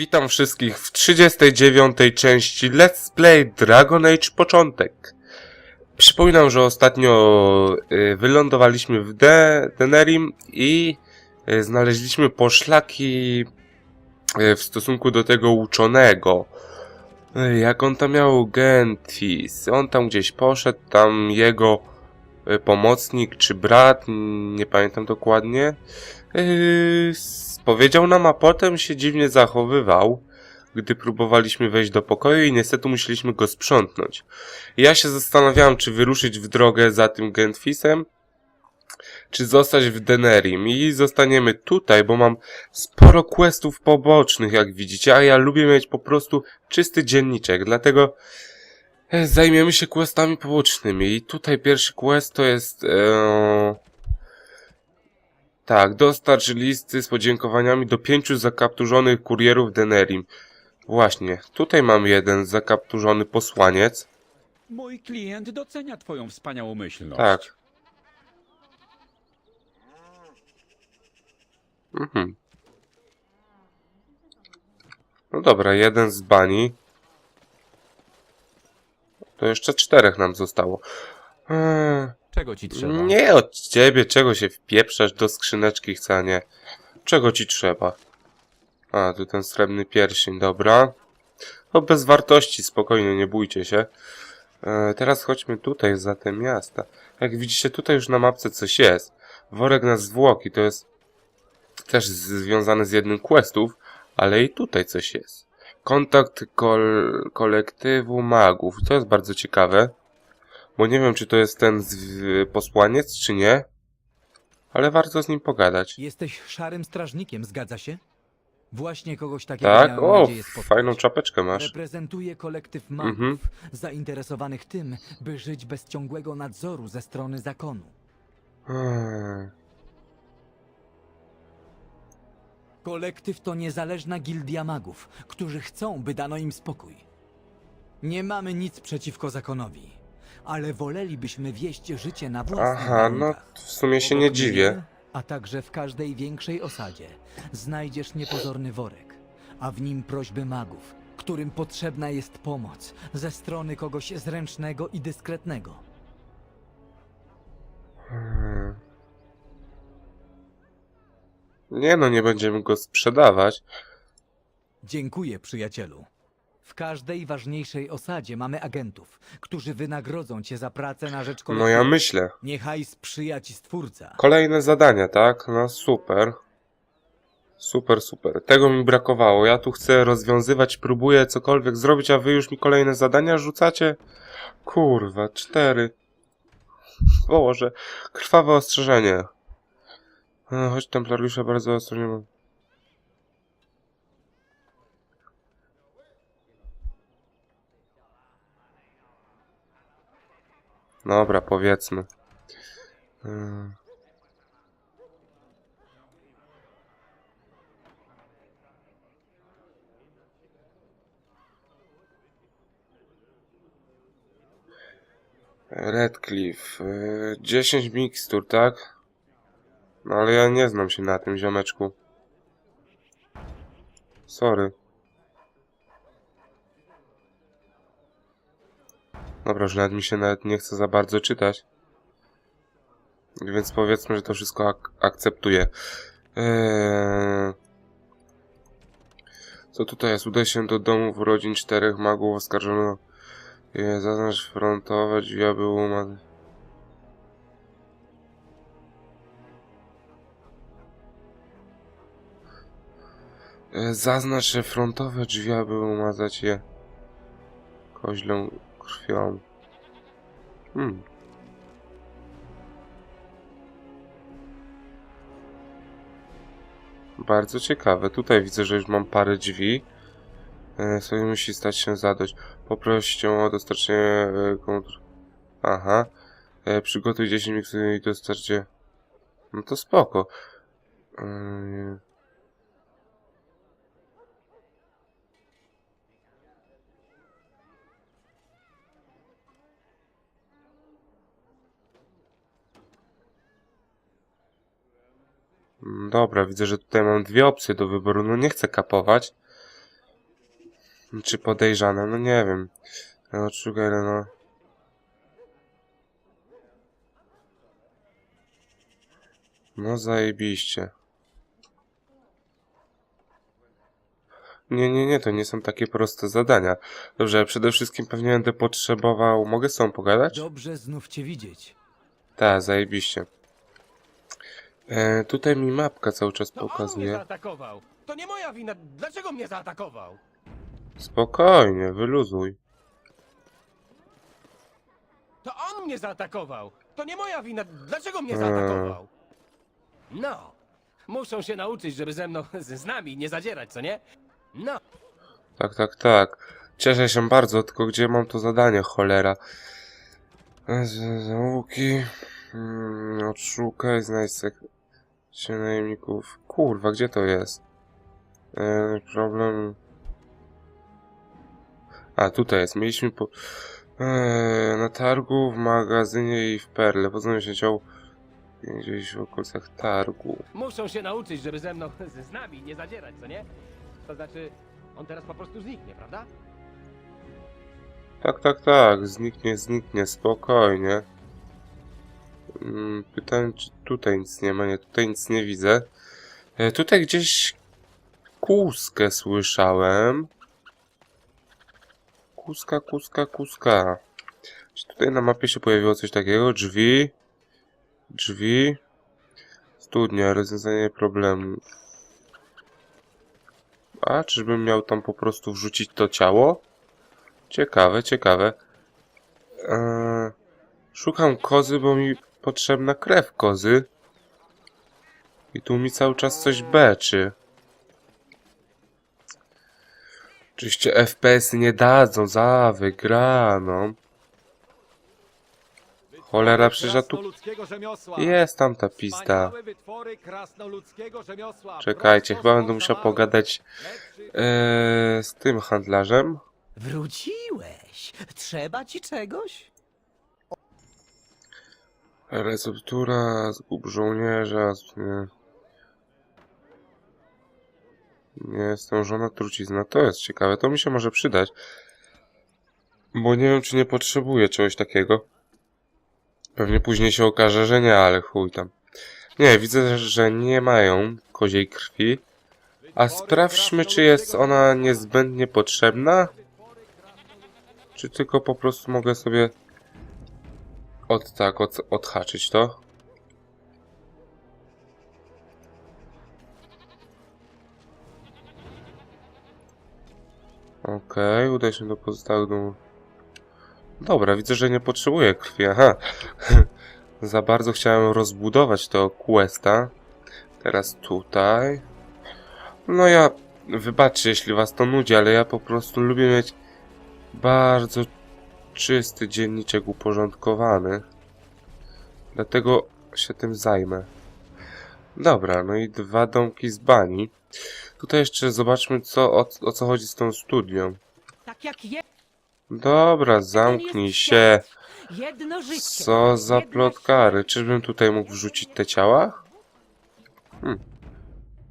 Witam wszystkich w 39. części Let's Play Dragon Age Początek. Przypominam, że ostatnio y, wylądowaliśmy w De Denerim i y, znaleźliśmy poszlaki y, w stosunku do tego uczonego. Jak on tam miał Gentis? On tam gdzieś poszedł, tam jego pomocnik czy brat, nie pamiętam dokładnie. S- powiedział nam, a potem się dziwnie zachowywał, gdy próbowaliśmy wejść do pokoju i niestety musieliśmy go sprzątnąć. Ja się zastanawiałem, czy wyruszyć w drogę za tym Gentfisem, czy zostać w Denerim i zostaniemy tutaj, bo mam sporo questów pobocznych, jak widzicie, a ja lubię mieć po prostu czysty dzienniczek, dlatego e, zajmiemy się questami pobocznymi i tutaj pierwszy quest to jest... E, tak, dostarcz listy z podziękowaniami do pięciu zakapturzonych kurierów Denerim. Właśnie, tutaj mam jeden zakapturzony posłaniec. Mój klient docenia twoją wspaniałomyślność. Tak. Mhm. No dobra, jeden z bani. To jeszcze czterech nam zostało. Eee, Czego ci trzeba? Nie od ciebie, czego się wpieprzasz do skrzyneczki chcę, a nie. Czego ci trzeba? A, tu ten srebrny pierścień, dobra. No bez wartości, spokojnie, nie bójcie się. E, teraz chodźmy tutaj, za te miasta. Jak widzicie, tutaj już na mapce coś jest. Worek na zwłoki, to jest też związane z jednym questów, ale i tutaj coś jest. Kontakt kol kolektywu magów, to jest bardzo ciekawe. Bo nie wiem, czy to jest ten posłaniec, czy nie. Ale warto z nim pogadać. Jesteś szarym strażnikiem, zgadza się? Właśnie kogoś takiego Tak? miałem O, nadzieję spotkać. fajną czapeczkę masz. Reprezentuję kolektyw magów, Mhm. zainteresowanych tym, by żyć bez ciągłego nadzoru ze strony zakonu. Hmm. Kolektyw to niezależna gildia magów, którzy chcą, by dano im spokój. Nie mamy nic przeciwko zakonowi, ale wolelibyśmy wieść życie na własnych Aha, no warunkach. w sumie się nie Obok dziwię. mnie, A także w każdej większej osadzie znajdziesz niepozorny worek, a w nim prośby magów, którym potrzebna jest pomoc ze strony kogoś zręcznego i dyskretnego. Nie no, nie będziemy go sprzedawać. Dziękuję, przyjacielu. W każdej ważniejszej osadzie mamy agentów, którzy wynagrodzą cię za pracę na rzecz No ja myślę. Niechaj sprzyja ci stwórca. Kolejne zadania, tak? No super. Super, super. Tego mi brakowało. Ja tu chcę rozwiązywać, próbuję cokolwiek zrobić, a wy już mi kolejne zadania rzucacie? Kurwa, cztery. Boże, krwawe ostrzeżenie. E, Choć templariusze bardzo ostrożnie... Dobra, powiedzmy. Mm. Redcliffe. y, 10 mikstur, tak? No ale ja nie znam się na tym, ziomeczku. Sorry. Dobra, że nawet mi się nawet nie chce za bardzo czytać. Więc powiedzmy, że to wszystko ak akceptuję. Eee... Co tutaj jest? Udaj się do domów urodzin czterech magów oskarżono. e, Zaznacz frontowe drzwi, aby umazać. Zaznacz że frontowe drzwi, aby umazać je koźlą krwią. Hmm. Bardzo ciekawe. Tutaj widzę, że już mam parę drzwi. E, sobie musi stać się zadość. Poproś cię o dostarczenie e, kontr... Aha. E, przygotuj 10 miksów i dostarcie... No to spoko. Dobra, widzę, że tutaj mam dwie opcje do wyboru. No nie chcę kapować. Czy podejrzane? No nie wiem. No szukaj, no. No zajebiście. Nie, nie, nie, to nie są takie proste zadania. Dobrze, przede wszystkim pewnie będę potrzebował... Mogę z tobą pogadać? Dobrze znów cię widzieć. Tak, zajebiście. E, tutaj mi mapka cały czas To on mnie pokazuje. zaatakował. To nie moja wina. Dlaczego mnie zaatakował? Spokojnie, wyluzuj. To on mnie zaatakował. To nie moja wina. Dlaczego mnie zaatakował? No. Muszą się nauczyć, żeby ze mną, z, z nami nie zadzierać, co nie? No. Tak, tak, tak. Cieszę się bardzo, tylko gdzie mam to zadanie, cholera? E, z- Zaułki. Mm, odszukaj, znajdź się najemników. Kurwa, gdzie to jest? E, problem... A, tutaj jest. Mieliśmy po... E, na targu, w magazynie i w Perle. Poznałem się dział gdzieś w okolicach targu. Muszą się nauczyć, żeby ze mną, z nami nie zadzierać, co nie? To znaczy, on teraz po prostu zniknie, prawda? Tak, tak, tak. Zniknie, zniknie. Spokojnie. Mm, Pytałem, czy tutaj nic nie ma. Nie, tutaj nic nie widzę. E, tutaj gdzieś kuskę słyszałem. Kuska, kuska, kuska. Czy tutaj na mapie się pojawiło coś takiego? Drzwi. Drzwi. Studnia, rozwiązanie problemu. A, czyżbym miał tam po prostu wrzucić to ciało? Ciekawe, ciekawe. Eee, szukam kozy, bo mi potrzebna krew kozy. I tu mi cały czas coś beczy. Oczywiście FPS nie dadzą za wygraną. Cholera, przecież tu... Jest tam ta rzemiosła. Czekajcie, chyba będę musiał pogadać eee, z tym handlarzem. Wróciłeś. Trzeba ci czegoś? Receptura, zgub żołnierza. Nie. nie jestem żona trucizna. To jest ciekawe, to mi się może przydać. Bo nie wiem, czy nie potrzebuję czegoś takiego. Pewnie później się okaże, że nie, ale chuj tam. Nie, widzę, że nie mają koziej krwi. A sprawdźmy, czy jest ona niezbędnie potrzebna. Czy tylko po prostu mogę sobie od tak, od, odhaczyć to. Okej, udaj się do pozostałych domów. Dobra, widzę, że nie potrzebuję krwi, aha. Za bardzo chciałem rozbudować to questa. Teraz tutaj. No ja, wybaczcie, jeśli was to nudzi, ale ja po prostu lubię mieć bardzo czysty dzienniczek uporządkowany. Dlatego się tym zajmę. Dobra, no i dwa domki z bani. Tutaj jeszcze zobaczmy, co, o, o co chodzi z tą studią. Tak jak je, Dobra, zamknij się. jedno życie. Co za plotkary. Czyżbym tutaj mógł wrzucić te ciała? Hmm.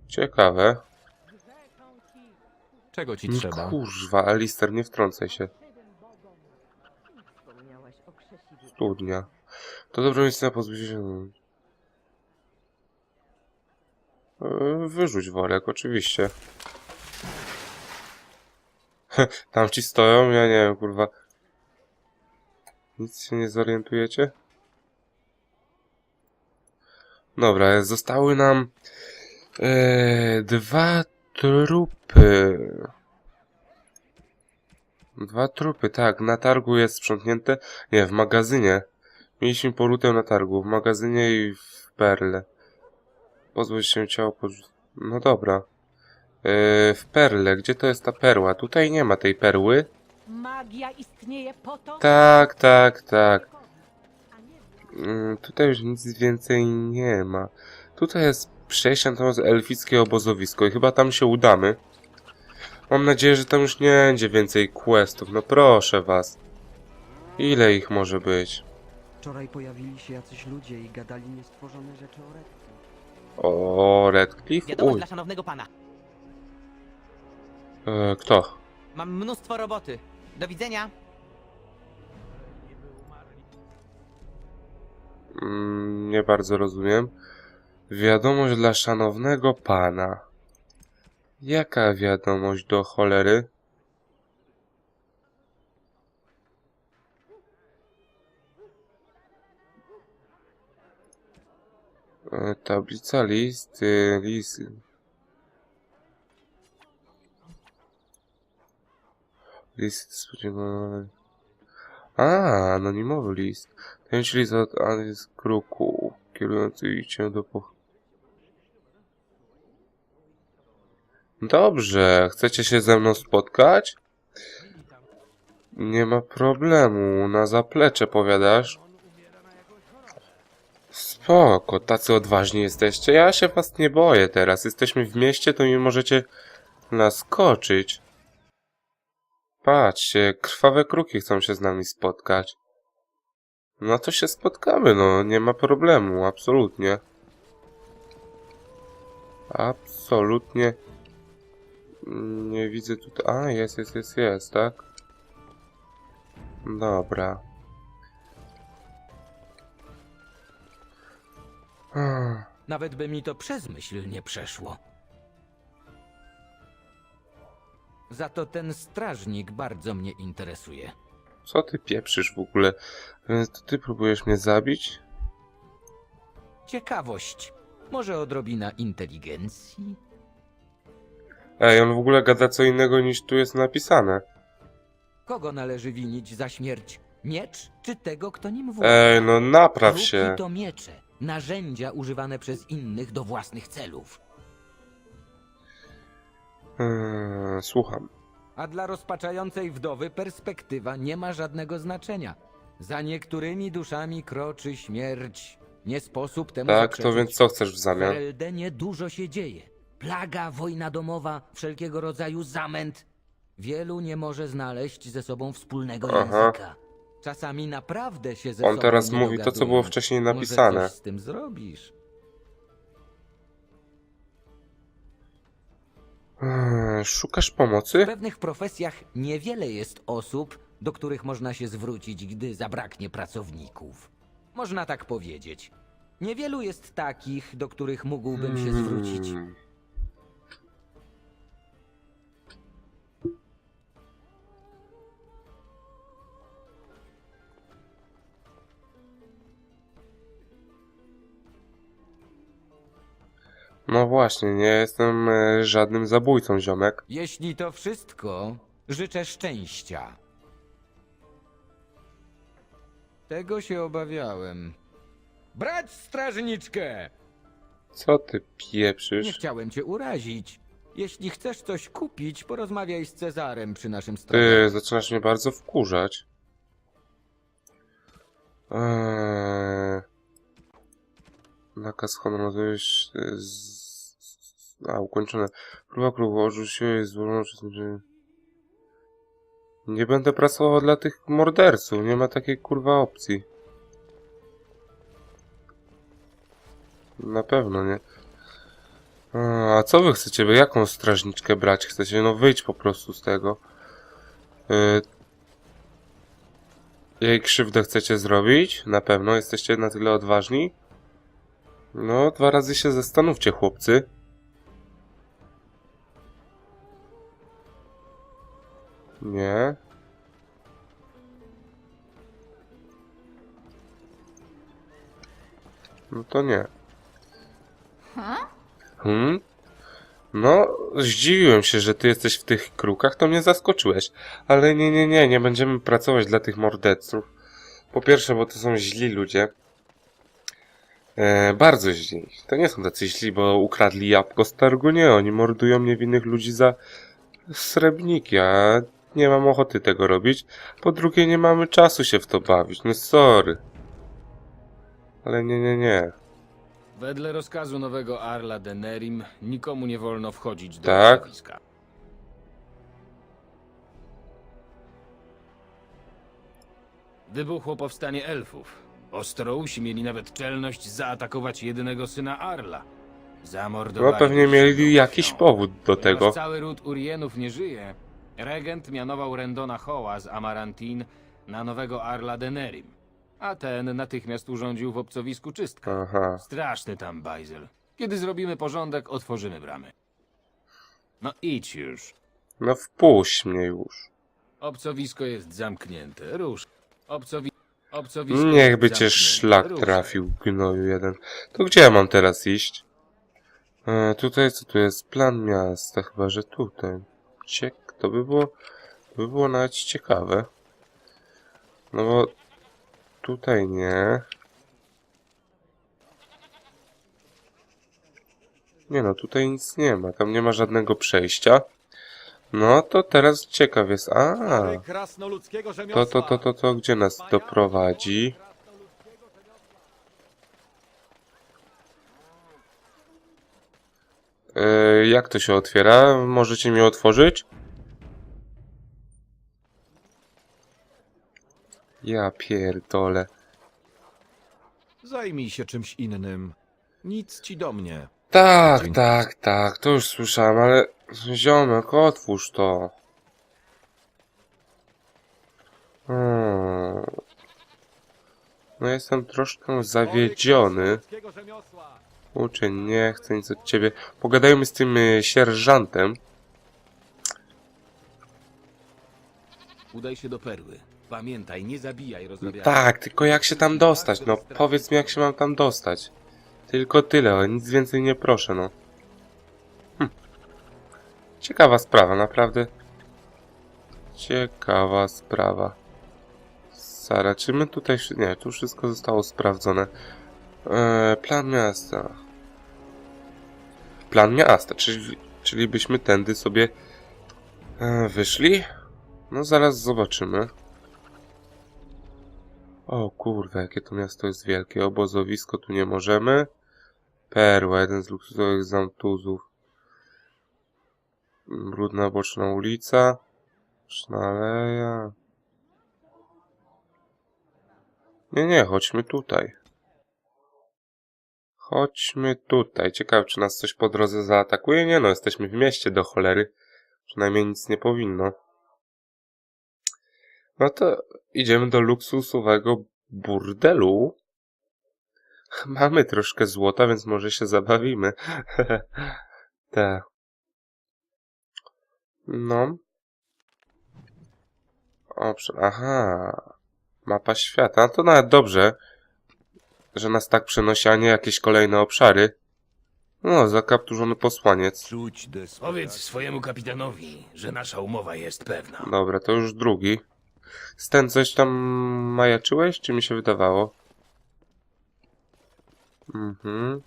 Ciekawe. Czego ci Mm, trzeba? Kurwa, Alister, nie wtrącaj się. Studnia. To dobre miejsce na pozbycie się... E, Wyrzuć worek, oczywiście. Tam ci stoją, ja nie wiem, kurwa. Nic się nie zorientujecie? Dobra, zostały nam e, dwa trupy. Dwa trupy, tak. Na targu jest sprzątnięte. Nie, w magazynie. Mieliśmy porutę na targu. W magazynie i w perle. Pozwól się ciało pod... No dobra. Yy, w perle. Gdzie to jest ta perła? Tutaj nie ma tej perły. Magia istnieje po to, Tak, tak, tak. Mm, tutaj już nic więcej nie ma. Tutaj jest przejście natomiast elfickie obozowisko i chyba tam się udamy. Mam nadzieję, że tam już nie będzie więcej questów. No proszę was. Ile ich może być? Wczoraj pojawili się jacyś ludzie i gadali niestworzone rzeczy o Redki. O, Redcliffe? Wiadomość Uj, dla szanownego pana. e, kto? Mam mnóstwo roboty. Do widzenia. Mm, nie bardzo rozumiem. Wiadomość dla szanownego pana. Jaka wiadomość do cholery? E, Tablica list, y, list. List spodziewany. A, anonimowy list. Ten list od Alice Kruku, kierujący cię do po... Dobrze, chcecie się ze mną spotkać? Nie ma problemu, na zaplecze powiadasz? Spoko, tacy odważni jesteście. Ja się was nie boję teraz. Jesteśmy w mieście, to mi możecie naskoczyć. Patrzcie, krwawe kruki chcą się z nami spotkać. No to się spotkamy, no, nie ma problemu, absolutnie. Absolutnie. Nie widzę tutaj. A, jest, jest, jest, jest, tak? Dobra. Ah. Nawet by mi to przez myśl nie przeszło. Za to ten strażnik bardzo mnie interesuje. Co ty pieprzysz w ogóle? E, To ty próbujesz mnie zabić? Ciekawość. Może odrobina inteligencji? Ej, on w ogóle gada co innego niż tu jest napisane. Kogo należy winić za śmierć? Miecz czy tego, kto nim władza? Ej, no napraw Kruki się. to miecze, narzędzia używane przez innych do własnych celów. Eee, słucham. A dla rozpaczającej wdowy perspektywa nie ma żadnego znaczenia. Za niektórymi duszami kroczy śmierć. Nie sposób temu Tak, to zaprzeczyć. więc co chcesz w W zamian? Eldenie dużo się dzieje. Plaga, wojna domowa, wszelkiego rodzaju zamęt. Wielu nie może znaleźć ze sobą wspólnego Aha. języka. Czasami naprawdę się ze On sobą teraz nie mówi to, co dogadują. było wcześniej Może napisane. coś z tym zrobisz? Eee, szukasz W pomocy? pewnych profesjach niewiele jest osób, do których można się zwrócić, gdy zabraknie pracowników. Można tak powiedzieć. Niewielu jest takich, do których mógłbym się zwrócić. Hmm. No właśnie, nie jestem e, żadnym zabójcą, ziomek. Jeśli to wszystko, życzę szczęścia. Tego się obawiałem. Brać strażniczkę! Co ty Nie pieprzysz? chciałem cię urazić. Jeśli chcesz coś kupić, porozmawiaj z Cezarem przy naszym stole. Ty, zaczynasz mnie bardzo wkurzać. Eee... Nakaz honorowy z... z- A, ukończone. Próba klubu odrzuciła jest złożona przez. Nie będę pracował dla tych morderców. Nie ma takiej kurwa opcji. Na pewno nie. A, co wy chcecie? Wy jaką strażniczkę brać chcecie? No wyjdź po prostu z tego. Y, Jej krzywdę chcecie zrobić? Na pewno jesteście na tyle odważni? No, dwa razy się zastanówcie, chłopcy. Nie. No to nie. Hmm? No, zdziwiłem się, że ty jesteś w tych krukach, to mnie zaskoczyłeś. Ale nie, nie, nie, nie będziemy pracować dla tych morderców. Po pierwsze, bo to są źli ludzie. E, bardzo źli. To nie są tacy źli, bo ukradli jabłko z targu. Nie, oni mordują niewinnych ludzi za srebrniki, a nie mam ochoty tego robić. Po drugie, nie mamy czasu się w to bawić. No sorry. Ale nie, nie, nie. Wedle rozkazu nowego Arla Denerim nikomu nie wolno wchodzić do Tak. obozowiska. Wybuchło powstanie elfów. Ostrołusi mieli nawet czelność zaatakować jedynego syna Arla. Zamordowali No pewnie mieli jakiś powód do Ponieważ tego. cały ród Urienów nie żyje, Regent mianował Rendona Hoła z Amarantin na nowego Arla Denerim, a ten natychmiast urządził w obcowisku czystkę. Aha. Straszny tam bajzel. Kiedy zrobimy porządek, otworzymy bramy. No idź już. No wpuść mnie już. Obcowisko jest zamknięte. Rusz. Obcowi... Obcowisko Niechby jest cię szlak trafił, gnoju jeden. To gdzie ja mam teraz iść? E, tutaj, co tu jest? Plan miasta, chyba, że tutaj. Ciek, to by było, by było nawet ciekawe. No bo tutaj nie. Nie no, tutaj nic nie ma, tam nie ma żadnego przejścia. No to teraz ciekaw jest. A, to, to, to, to, to gdzie nas doprowadzi? Jak to się otwiera? Możecie mi otworzyć? Ja pierdolę. Zajmij się czymś innym. Nic ci do mnie. Tak, Dzięki. tak, tak, to już słyszałem, ale ziomek, otwórz to. Hmm. No jestem troszkę zawiedziony. rzemiosła. Uczeń, nie chcę nic od ciebie. Pogadajmy z tym y, sierżantem. Udaj się do perły. Pamiętaj, nie zabijaj rozrabiania. Tak, tylko jak się tam dostać? No powiedz mi jak się mam tam dostać. Tylko tyle, ale nic więcej nie proszę, no. Hm. Ciekawa sprawa, naprawdę. Ciekawa sprawa. Sara, czy my tutaj... Nie, tu wszystko zostało sprawdzone. Eee, plan miasta. Plan miasta, czyli, czyli byśmy tędy sobie e, wyszli? No zaraz zobaczymy. O kurwa, jakie to miasto jest wielkie. Obozowisko tu nie możemy. Perła, jeden z luksusowych zamtuzów. Brudna boczna ulica. Boczna aleja. Nie, nie, chodźmy tutaj. Chodźmy tutaj. Ciekawe, czy nas coś po drodze zaatakuje? Nie no, jesteśmy w mieście do cholery. Przynajmniej nic nie powinno. No to idziemy do luksusowego burdelu. Mamy troszkę złota, więc może się zabawimy. Te. No. O, aha. Mapa świata. No to nawet dobrze, że nas tak przenosi, a nie jakieś kolejne obszary. No, zakapturzony posłaniec. Powiedz swojemu kapitanowi, że nasza umowa jest pewna. Dobra, to już drugi. Z ten coś tam majaczyłeś, czy mi się wydawało? Mhm.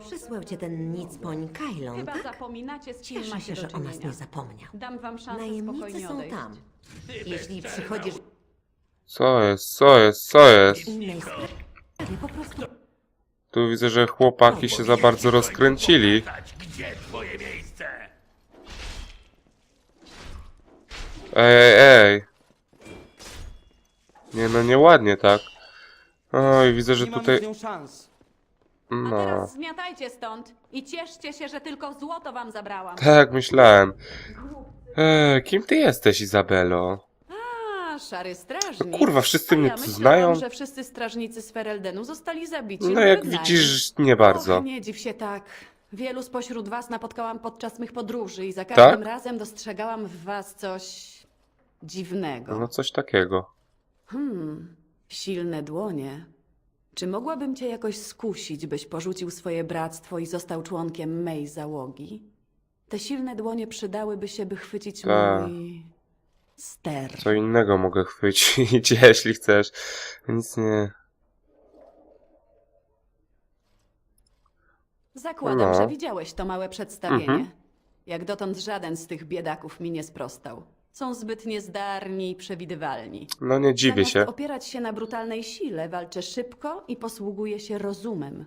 Przysłał cię ten nicpoń Kajlon, Chyba tak? zapominacie, z kim Cieszę macie się, do że o nas czynienia. nie zapomniał. Dam wam szansę Najemnicy spokojnie są odejść. tam. Jeśli przychodzisz Co jest, co jest, co jest? Tu widzę, że chłopaki się za bardzo rozkręcili. Ej, ej, ej. Nie no, nieładnie tak. Oj, widzę, że tutaj... A No, teraz zmiatajcie stąd i cieszcie się, że tylko złoto wam zabrałam. tak myślałem. Ej, kim ty jesteś, Izabelo? Szary strażnik. No kurwa, wszyscy mnie tu znają. że wszyscy strażnicy z Fereldenu zostali zabici No lub jak wygnani. widzisz, nie bardzo. Och, nie dziw się tak. Wielu spośród was napotkałam podczas mych podróży i za każdym Tak? razem dostrzegałam w was coś dziwnego. No coś takiego. Hmm, silne dłonie. Czy mogłabym cię jakoś skusić, byś porzucił swoje bractwo i został członkiem mej załogi? Te silne dłonie przydałyby się, by chwycić Tak. mój ster. Co innego mogę chwycić, jeśli chcesz. Nic nie... Zakładam, No. że widziałeś to małe przedstawienie. Mhm. Jak dotąd żaden z tych biedaków mi nie sprostał. Są zbyt niezdarni i przewidywalni. No nie dziwię Zamiast się. opierać się na brutalnej sile, walczę szybko i posługuję się rozumem.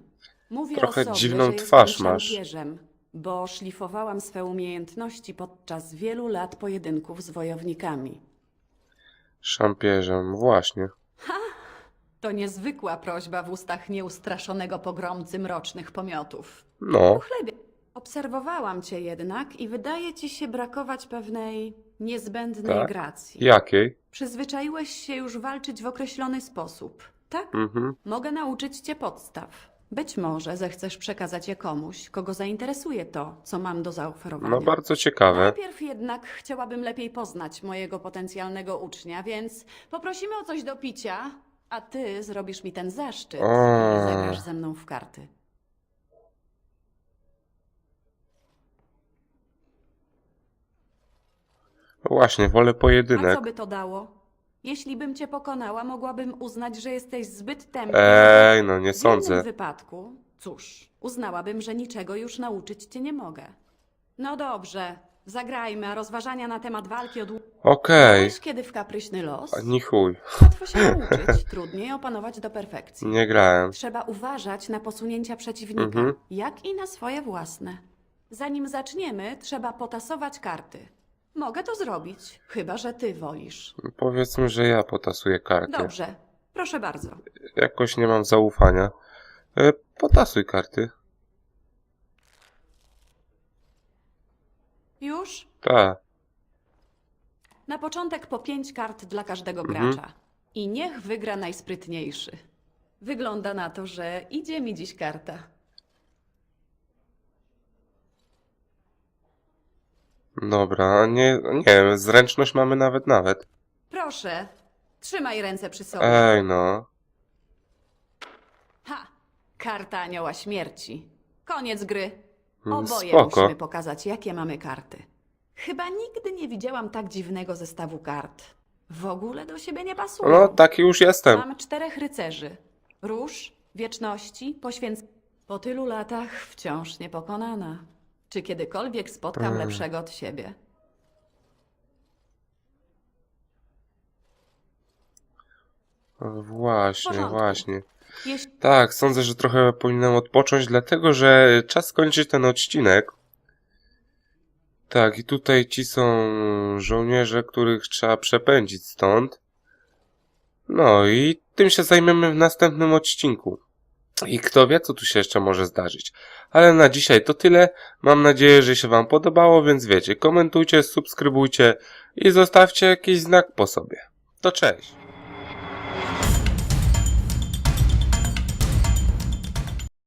Mówię Trochę o sobie, dziwną że twarz jestem masz. szampierzem, bo szlifowałam swe umiejętności podczas wielu lat pojedynków z wojownikami. Szampierzem, właśnie. To niezwykła prośba w ustach nieustraszonego pogromcy mrocznych pomiotów. No. Obserwowałam cię jednak i wydaje ci się brakować pewnej niezbędnej Tak? gracji. Jakiej? Przyzwyczaiłeś się już walczyć w określony sposób, tak? Mhm. Mogę nauczyć cię podstaw. Być może zechcesz przekazać je komuś, kogo zainteresuje to, co mam do zaoferowania. No bardzo ciekawe. Najpierw jednak chciałabym lepiej poznać mojego potencjalnego ucznia, więc poprosimy o coś do picia, a ty zrobisz mi ten zaszczyt i zagrasz ze mną w karty. Właśnie, wolę A pojedynek. co by to dało? Jeśli bym cię pokonała, mogłabym uznać, że jesteś zbyt tępy. Ej, no nie w sądzę. innym wypadku, cóż, uznałabym, że niczego już nauczyć cię nie mogę. No dobrze, zagrajmy, a rozważania na temat walki od... Okej. Wiesz, kiedy w kapryśny los? Ni chuj. Łatwo się nauczyć, trudniej opanować do perfekcji. Nie grałem. Trzeba uważać na posunięcia przeciwnika, Mhm. jak i na swoje własne. Zanim zaczniemy, trzeba potasować karty. Mogę to zrobić, chyba że ty wolisz. Powiedzmy, że ja potasuję karty. Dobrze, proszę bardzo. Jakoś nie mam zaufania. E, potasuj karty. Już? Tak. Na początek po pięć kart dla każdego Mhm. gracza. I niech wygra najsprytniejszy. Wygląda na to, że idzie mi dziś karta. Dobra, nie, nie zręczność mamy nawet nawet. Proszę, trzymaj ręce przy sobie. Ej no. Ha! Karta anioła śmierci. Koniec gry. Mm, Oboje Spoko. musimy pokazać, jakie mamy karty. Chyba nigdy nie widziałam tak dziwnego zestawu kart. W ogóle do siebie nie pasują. No, taki już jestem. Mam czterech rycerzy. Róż, wieczności, poświęc... Po tylu latach wciąż niepokonana. Czy kiedykolwiek spotkam Mm. lepszego od siebie? Właśnie, W porządku. właśnie. Jeśli Tak, sądzę, że trochę powinienem odpocząć, dlatego że czas skończyć ten odcinek. Tak, i tutaj ci są żołnierze, których trzeba przepędzić stąd. No i tym się zajmiemy w następnym odcinku. I kto wie, co tu się jeszcze może zdarzyć. Ale na dzisiaj to tyle. Mam nadzieję, że się Wam podobało, więc wiecie, komentujcie, subskrybujcie i zostawcie jakiś znak po sobie. To cześć!